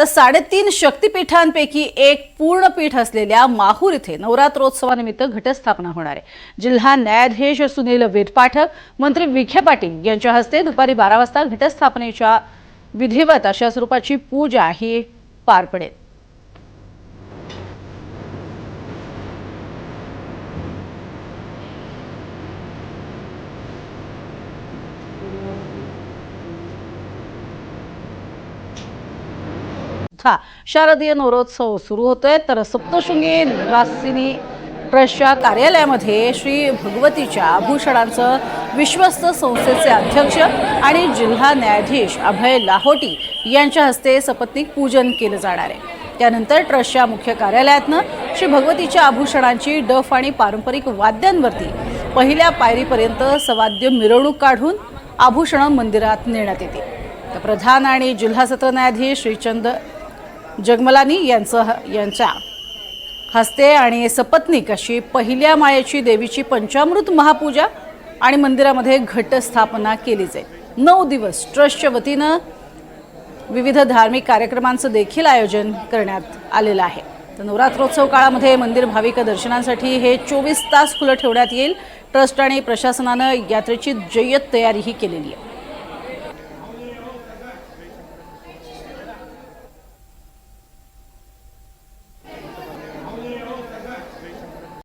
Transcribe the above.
तर साडेतीन शक्तिपीठांपैकी एक पूर्ण पीठ असलेल्या माहूर इथे नवरात्रोत्सवानिमित्त घटस्थापना होणार आहे. जिल्हा न्यायाधीश सुनील वेदपाठक मंत्री विखे पाटील यांच्या हस्ते दुपारी बारा वाजता घटस्थापनेच्या विधिवत अशा स्वरूपाची पूजा ही पार पडेल. हा शारदीय नवरोत्सव सुरू होतोय. तर सप्तशृंगी निवासिनी ट्रस्टच्या कार्यालयामध्ये श्री भगवतीच्या आभूषणांचं विश्वस्त संस्थेचे अध्यक्ष आणि जिल्हा न्यायाधीश अभय लाहोटी यांच्या हस्ते सपत्नीक पूजन केलं जाणार आहे. त्यानंतर ट्रस्टच्या मुख्य कार्यालयातनं श्री भगवतीच्या आभूषणांची डफ आणि पारंपरिक वाद्यांवरती पहिल्या पायरीपर्यंत सवाद्य मिरवणूक काढून आभूषणं मंदिरात नेण्यात येतील तर प्रधान आणि जिल्हा सत्र न्यायाधीश श्रीचंद जगमलानी यांचं यांच्या हस्ते आणि सपत्नीक अशी पहिल्या माळेची देवीची पंचामृत महापूजा आणि मंदिरामध्ये घटस्थापना केली जाईल. नऊ दिवस ट्रस्टच्या वतीनं विविध धार्मिक कार्यक्रमांचं देखील आयोजन करण्यात आलेलं आहे. तर नवरात्रोत्सव काळामध्ये मंदिर भाविक दर्शनांसाठी हे चोवीस तास खुलं ठेवण्यात येईल. ट्रस्ट आणि प्रशासनानं यात्रेची जय्यत तयारीही केलेली आहे.